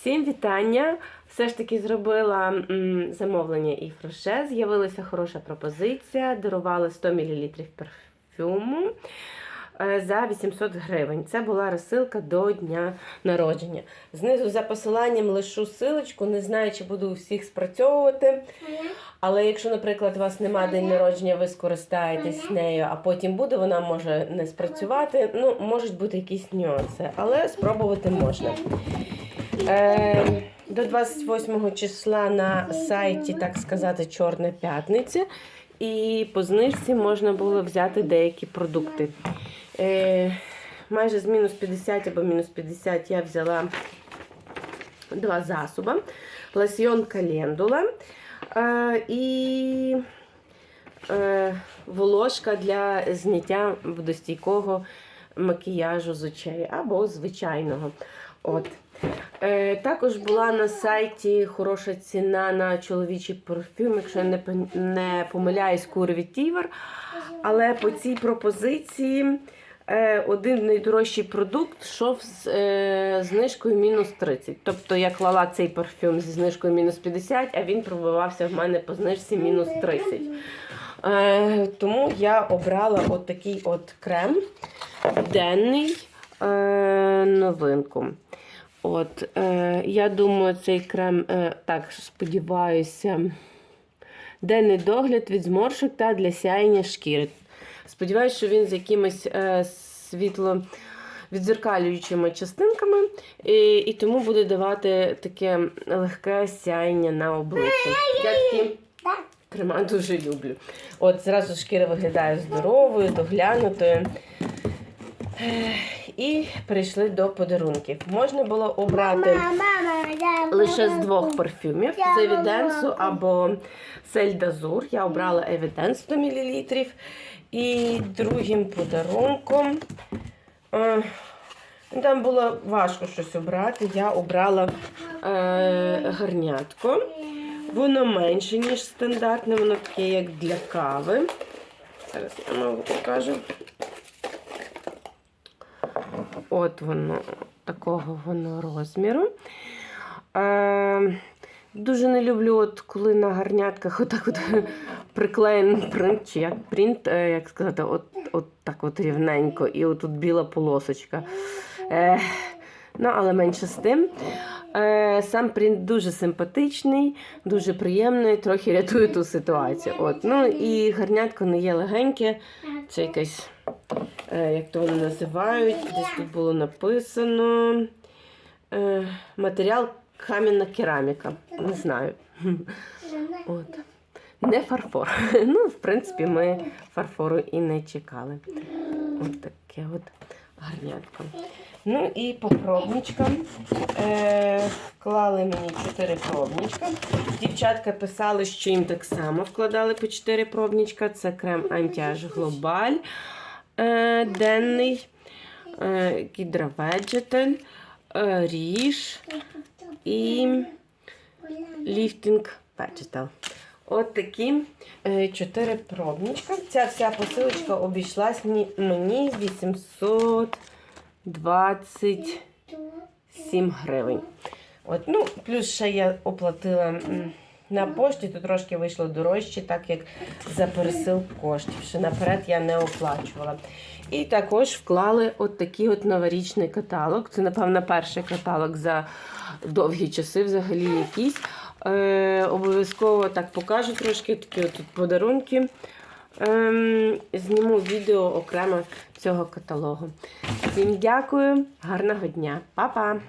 Всім вітання! Все ж таки зробила замовлення і фроше. З'явилася хороша пропозиція. Дарували 100 мл парфюму е, за 800 гривень. Це була розсилка до дня народження. Знизу за посиланням лишу силочку. Не знаю, чи буду у всіх спрацьовувати. Але якщо, наприклад, у вас нема день народження, ви скористаєтесь нею, а потім буде, вона може не спрацювати. Ну, можуть бути якісь нюанси, але спробувати можна. Е, до 28 числа на сайті, так сказати, Чорна п'ятниця. І по знижці можна було взяти деякі продукти. Е, майже з мінус 50 або мінус 50 я взяла два засоби. Лосьйон календула е, і е, волошка для зняття водостійкого макіяжу з очей або звичайного. От. Е, також була на сайті хороша ціна на чоловічий парфюм, якщо я не, не помиляюсь, Curvy Tiver. Але по цій пропозиції е, один найдорожчий продукт йшов з е, знижкою мінус 30. Тобто я клала цей парфюм зі знижкою мінус 50, а він пробивався в мене по знижці мінус 30. Е, тому я обрала от такий от крем денний е, новинку. От, е, я думаю, цей крем, е, так сподіваюся, денний догляд від зморшок та для сяєння шкіри. Сподіваюся, що він з якимись е, світло відзеркалюючими частинками, і, і тому буде давати таке легке сяєння на обличчі. Я такі крема дуже люблю. От зразу шкіра виглядає здоровою, доглянутою. І перейшли до подарунків. Можна було обрати лише з двох парфюмів: з Evidence або Сельдазур. Я обрала Evidence 100 мл. І другим подарунком. е, Там було важко щось обрати. Я обрала е, гарнятко. Воно менше, ніж стандартне, воно таке, як для кави. Зараз я вам покажу. От воно, такого воно розміру. Е, дуже не люблю, от, коли на гарнятках отак от приклеєний принт, чи як принт, е, як сказати, от, от так от рівненько, і отут біла полосочка. Е, ну, але менше з тим. Е, сам принт дуже симпатичний, дуже приємний, трохи рятує ту ситуацію. От. Ну і гарнятко не є легеньке, це якесь, як то вони називають, десь тут було написано. Е, матеріал кам'яна кераміка. Не знаю. От. Не фарфор. Ну, в принципі, ми фарфору і не чекали. От таке от гарнятко. Ну і по пробничкам. Е, вклали мені 4 пробничка. Дівчатка писали, що їм так само вкладали по 4 пробничка. Це крем Global е, денний, е, Gidra Vegetal, е, Ріж і Lifting Vegetal. От такі е, чотири пробничка. Ця вся посилочка обійшлась мені- мені 827 гривень. От, ну, плюс ще я оплатила на пошті, то трошки вийшло дорожче, так як за пересил коштів. Ще наперед я не оплачувала. І також вклали от такий от новорічний каталог. Це, напевно, перший каталог за довгі часи, взагалі якийсь. Е, обов'язково так покажу трошки такі от подарунки. Ем, зніму відео окремо цього каталогу. Всім дякую, гарного дня, Па-па!